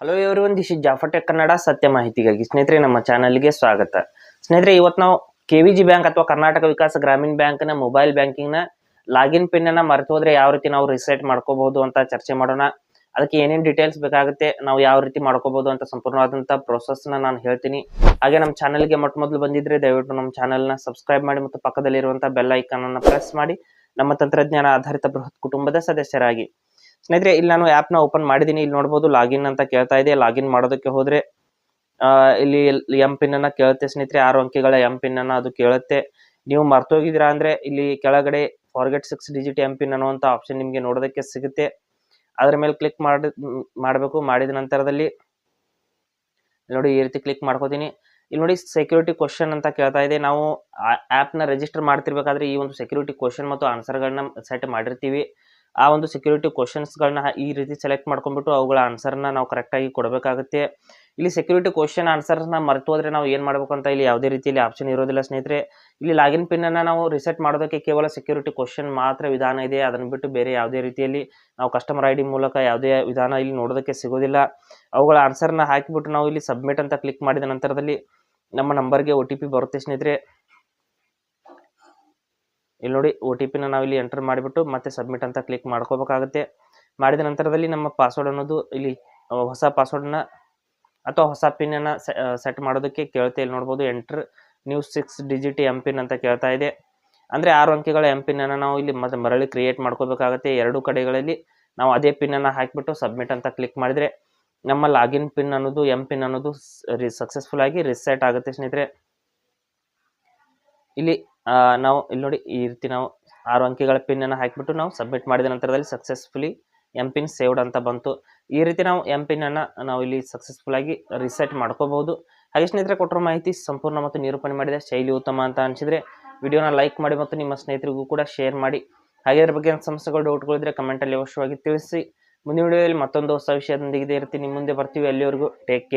Hello this is ಜಾಫಟೆಕ್ ಕನ್ನಡ ಸತ್ಯ ಮಾಹಿತಿಗಾಗಿ ಸ್ನೇಹಿತರೆ ನಮ್ಮ ಚಾನಲ್ಗೆ ಸ್ವಾಗತ. ಸ್ನೇಹಿತರೆ ಇವತ್ತು ನಾವು ಕೆ ವಿ ಜಿ ಬ್ಯಾಂಕ್ ಅಥವಾ ಕರ್ನಾಟಕ ವಿಕಾಸ ಗ್ರಾಮೀಣ ಬ್ಯಾಂಕ್ನ ಮೊಬೈಲ್ ಬ್ಯಾಂಕಿಂಗ್ನ ಲಾಗಿನ್ ಪಿನ್ ಅನ್ನ ಮರೆತು ಹೋದ್ರೆ ಯಾವ ರೀತಿ ನಾವು ರಿಸೆಟ್ ಮಾಡ್ಕೋಬಹುದು ಅಂತ ಚರ್ಚೆ ಮಾಡೋಣ. ಅದಕ್ಕೆ ಏನೇನು ಡೀಟೇಲ್ಸ್ ಬೇಕಾಗುತ್ತೆ, ನಾವು ಯಾವ ರೀತಿ ಮಾಡ್ಕೋಬಹುದು ಅಂತ ಸಂಪೂರ್ಣವಾದಂಥ ನ ನಾನು ಹೇಳ್ತೀನಿ. ಹಾಗೆ ನಮ್ಮ ಚಾನಲ್ಗೆ ಮೊಟ್ಟ ಮೊದಲು ಬಂದಿದ್ರೆ ದಯವಿಟ್ಟು ನಮ್ಮ ಚಾನಲ್ನ ಸಬ್ಸ್ಕ್ರೈಬ್ ಮಾಡಿ ಮತ್ತು ಪಕ್ಕದಲ್ಲಿರುವಂಥ ಬೆಲ್ ಐಕಾನ್ ಅನ್ನು ಪ್ರೆಸ್ ಮಾಡಿ. ನಮ್ಮ ತಂತ್ರಜ್ಞಾನ ಆಧಾರಿತ ಬೃಹತ್ ಕುಟುಂಬದ ಸದಸ್ಯರಾಗಿ. ಸ್ನೇಹಿತರೆ, ಇಲ್ಲಿ ನಾನು ಆ್ಯಪ್ನ ಓಪನ್ ಮಾಡಿದ್ದೀನಿ ಇಲ್ಲಿ ನೋಡ್ಬೋದು ಲಾಗಿನ್ ಅಂತ ಕೇಳ್ತಾ ಇದೆ. ಲಾಗಿನ್ ಮಾಡೋದಕ್ಕೆ ಹೋದರೆ ಇಲ್ಲಿ ಎಂ ಪಿನ್ ಅನ್ನ ಕೇಳುತ್ತೆ ಸ್ನೇಹಿತರೆ. ಆರು ಅಂಕಿಗಳ ಎಂ ಪಿನ್ ಅನ್ನ ಅದು ಕೇಳುತ್ತೆ. ನೀವು ಮರ್ತೋಗಿದ್ದೀರಾ ಅಂದರೆ, ಇಲ್ಲಿ ಕೆಳಗಡೆ forget six digit M PIN ಅನ್ನುವಂಥ ಆಪ್ಷನ್ ನಿಮಗೆ ನೋಡೋದಕ್ಕೆ ಸಿಗುತ್ತೆ. ಅದರ ಮೇಲೆ ಕ್ಲಿಕ್ ಮಾಡಿ, ಮಾಡಬೇಕು. ಮಾಡಿದ ನಂತರದಲ್ಲಿ, ನೋಡಿ, ಈ ರೀತಿ ಕ್ಲಿಕ್ ಮಾಡ್ಕೋತೀನಿ. ಇಲ್ಲಿ ನೋಡಿ ಸೆಕ್ಯೂರಿಟಿ ಕ್ವಶನ್ ಅಂತ ಕೇಳ್ತಾ ಇದೆ. ನಾವು ಆ್ಯಪ್ನ ರಿಜಿಸ್ಟರ್ ಮಾಡ್ತಿರ್ಬೇಕಾದ್ರೆ ಈ ಒಂದು ಸೆಕ್ಯೂರಿಟಿ ಕ್ವಶನ್ ಮತ್ತು ಆನ್ಸರ್ಗಳನ್ನ ಸೆಟ್ ಮಾಡಿರ್ತೀವಿ. ಆ ಒಂದು ಸೆಕ್ಯೂರಿಟಿ ಕ್ವಶನ್ಸ್ಗಳನ್ನ ಈ ರೀತಿ ಸೆಲೆಕ್ಟ್ ಮಾಡ್ಕೊಂಡ್ಬಿಟ್ಟು ಅವುಗಳ ಆನ್ಸರ್ನ ನಾವು ಕರೆಕ್ಟಾಗಿ ಕೊಡಬೇಕಾಗುತ್ತೆ. ಇಲ್ಲಿ ಸೆಕ್ಯೂರಿಟಿ ಕ್ವಶನ್ ಆನ್ಸರ್ಸ್ನ ಮರೆತು ಹೋದರೆ ನಾವು ಏನು ಮಾಡಬೇಕು ಅಂತ ಇಲ್ಲಿ ಯಾವುದೇ ರೀತಿಯಲ್ಲಿ ಆಪ್ಷನ್ ಇರೋದಿಲ್ಲ ಸ್ನೇಹಿತರೆ. ಇಲ್ಲಿ ಲಾಗಿನ್ ಪಿನ್ ಅನ್ನ ನಾವು ರಿಸೆಟ್ ಮಾಡೋದಕ್ಕೆ ಕೇವಲ ಸೆಕ್ಯೂರಿಟಿ ಕ್ವಶನ್ ಮಾತ್ರ ವಿಧಾನ ಇದೆ. ಅದನ್ನು ಬಿಟ್ಟು ಬೇರೆ ಯಾವುದೇ ರೀತಿಯಲ್ಲಿ ನಾವು ಕಸ್ಟಮರ್ ಐ ಡಿ ಮೂಲಕ ಯಾವುದೇ ವಿಧಾನ ಇಲ್ಲಿ ನೋಡೋದಕ್ಕೆ ಸಿಗೋದಿಲ್ಲ. ಅವುಗಳ ಆನ್ಸರ್ನ ಹಾಕಿಬಿಟ್ಟು ನಾವು ಇಲ್ಲಿ ಸಬ್ಮಿಟ್ ಅಂತ ಕ್ಲಿಕ್ ಮಾಡಿದ ನಂತರದಲ್ಲಿ ನಮ್ಮ ನಂಬರ್ಗೆ ಒ ಟಿ ಪಿ ಬರುತ್ತೆ ಸ್ನೇಹಿತರೆ. ಇಲ್ಲಿ ನೋಡಿ ಒ ಟಿ ಪಿನ ನಾವು ಇಲ್ಲಿ ಎಂಟರ್ ಮಾಡಿಬಿಟ್ಟು ಮತ್ತೆ ಸಬ್ಮಿಟ್ ಅಂತ ಕ್ಲಿಕ್ ಮಾಡ್ಕೋಬೇಕಾಗುತ್ತೆ. ಮಾಡಿದ ನಂತರದಲ್ಲಿ ನಮ್ಮ ಪಾಸ್ವರ್ಡ್ ಅನ್ನೋದು ಇಲ್ಲಿ ಹೊಸ ಪಾಸ್ವರ್ಡ್ನ ಅಥವಾ ಹೊಸ ಪಿನ್ನನ್ನು ಸೆಟ್ ಮಾಡೋದಕ್ಕೆ ಕೇಳುತ್ತೆ. ಇಲ್ಲಿ ನೋಡ್ಬೋದು enter new six digit M PIN ಅಂತ ಕೇಳ್ತಾ ಇದೆ. ಅಂದರೆ ಆರು ಅಂಕಿಗಳ ಎಂ ಪಿನ್ನನ್ನು ನಾವು ಇಲ್ಲಿ ಮತ್ತೆ ಮರಳಿ ಕ್ರಿಯೇಟ್ ಮಾಡ್ಕೋಬೇಕಾಗುತ್ತೆ. ಎರಡು ಕಡೆಗಳಲ್ಲಿ ನಾವು ಅದೇ ಪಿನ್ನನ್ನು ಹಾಕಿಬಿಟ್ಟು ಸಬ್ಮಿಟ್ ಅಂತ ಕ್ಲಿಕ್ ಮಾಡಿದರೆ ನಮ್ಮ ಲಾಗಿನ್ ಪಿನ್ ಅನ್ನೋದು ಎಂ ಪಿನ್ ಅನ್ನೋದು ಸಕ್ಸಸ್ಫುಲ್ ಆಗಿ ರಿಸೆಟ್ ಆಗುತ್ತೆ ಸ್ನೇಹಿತರೆ. ಇಲ್ಲಿ ನಾವು ಇಲ್ಲಿ ನೋಡಿ ಈ ರೀತಿ ನಾವು ಆರು ಅಂಕಿಗಳ ಪಿನ್ ಅನ್ನು ಹಾಕಿಬಿಟ್ಟು ನಾವು ಸಬ್ಮಿಟ್ ಮಾಡಿದ ನಂತರದಲ್ಲಿ ಸಕ್ಸಸ್ಫುಲಿ ಎಂ ಪಿನ್ ಸೇವ್ಡ್ ಅಂತ ಬಂತು. ಈ ರೀತಿ ನಾವು ಎಂ ಪಿನ್ ಅನ್ನ ನಾವು ಇಲ್ಲಿ ಸಕ್ಸಸ್ಫುಲ್ ಆಗಿ ರಿಸೆಟ್ ಮಾಡ್ಕೋಬಹುದು. ಹಾಗೆ ಸ್ನೇಹಿತರೆ, ಕೊಟ್ಟಿರೋ ಮಾಹಿತಿ ಸಂಪೂರ್ಣ ಮತ್ತು ನಿರೂಪಣೆ ಮಾಡಿದ ಶೈಲಿ ಉತ್ತಮ ಅಂತ ಅನಿಸಿದ್ರೆ ವಿಡಿಯೋನ ಲೈಕ್ ಮಾಡಿ ಮತ್ತು ನಿಮ್ಮ ಸ್ನೇಹಿತರಿಗೂ ಕೂಡ ಶೇರ್ ಮಾಡಿ. ಹಾಗೆ ಅದ್ರ ಬಗ್ಗೆ ಸಮಸ್ಯೆಗಳು ಡೌಟ್ಗಳಿದ್ರೆ ಕಮೆಂಟಲ್ಲಿ ಅವಶ್ಯವಾಗಿ ತಿಳಿಸಿ. ಮುಂದಿನ ವಿಡಿಯೋದಲ್ಲಿ ಮತ್ತೊಂದು ಹೊಸ ವಿಷಯದೊಂದಿಗೆ ಇರ್ತೀನಿ ಮುಂದೆ ಬರ್ತೀವಿ. ಅಲ್ಲಿವರೆಗೂ ಟೇಕ್ ಕೇರ್